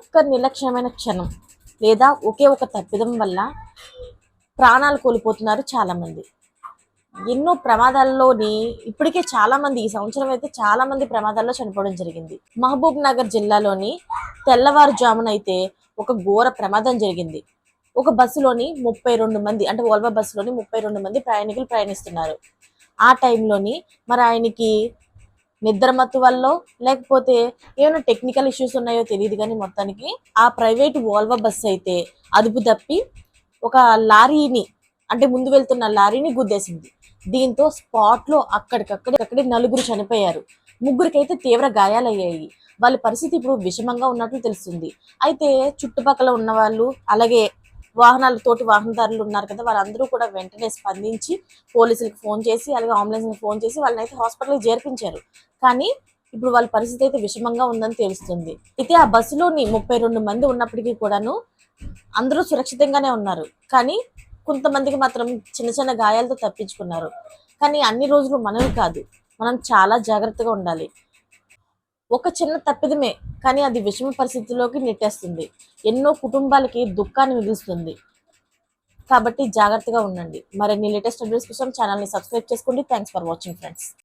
ఒక్క నిర్లక్ష్యమైన క్షణం లేదా ఒకే ఒక తప్పిదం వల్ల ప్రాణాలు కోల్పోతున్నారు చాలామంది. ఎన్నో ప్రమాదాల్లోని ఇప్పటికే చాలామంది ఈ సంవత్సరం అయితే చాలా మంది ప్రమాదాల్లో చనిపోవడం జరిగింది. మహబూబ్ నగర్ జిల్లాలోని తెల్లవారుజామున అయితే ఒక ఘోర ప్రమాదం జరిగింది. ఒక బస్సులోని ముప్పై రెండు మంది అంటే ఓల్వా బస్సులోని ముప్పై రెండు మంది ప్రయాణికులు ప్రయాణిస్తున్నారు. ఆ టైంలోని మరి ఆయనకి నిద్రమత్తు వల్ల లేకపోతే ఏమైనా టెక్నికల్ ఇష్యూస్ ఉన్నాయో తెలియదు కానీ మొత్తానికి ఆ ప్రైవేట్ ఓల్వా బస్సు అయితే అదుపు తప్పి ఒక లారీని అంటే ముందు వెళ్తున్న లారీని గుద్దేసింది. దీంతో స్పాట్లో అక్కడికక్కడే అక్కడే నలుగురు చనిపోయారు. ముగ్గురికైతే తీవ్ర గాయాలయ్యాయి. వాళ్ళ పరిస్థితి ఇప్పుడు విషమంగా ఉన్నట్లు తెలుస్తుంది. అయితే చుట్టుపక్కల ఉన్న వాళ్ళు అలాగే వాహనాల తోటి వాహనదారులు ఉన్నారు కదా వాళ్ళందరూ కూడా వెంటనే స్పందించి పోలీసులకు ఫోన్ చేసి అలాగే అంబులెన్స్కి ఫోన్ చేసి వాళ్ళని అయితే హాస్పిటల్కి చేర్పించారు. కానీ ఇప్పుడు వాళ్ళ పరిస్థితి అయితే విషమంగా ఉందని తెలుస్తుంది. అయితే ఆ బస్సులోని ముప్పై రెండు మంది ఉన్నప్పటికీ కూడాను అందరూ సురక్షితంగానే ఉన్నారు. కానీ కొంతమందికి మాత్రం చిన్న చిన్న గాయాలతో తప్పించుకున్నారు. కానీ అన్ని రోజులు మనవి కాదు మనం చాలా జాగ్రత్తగా ఉండాలి. ఒక చిన్న తప్పిదమే కానీ అది విషమ పరిస్థితిలోకి నెట్టేస్తుంది. ఎన్నో కుటుంబాలకి దుఃఖాన్ని మిగులుస్తుంది. కాబట్టి జాగ్రత్తగా ఉండండి. మరిన్ని లేటెస్ట్ అప్డేట్స్ కోసం ఛానల్ని సబ్స్క్రైబ్ చేసుకోండి. Thanks for watching friends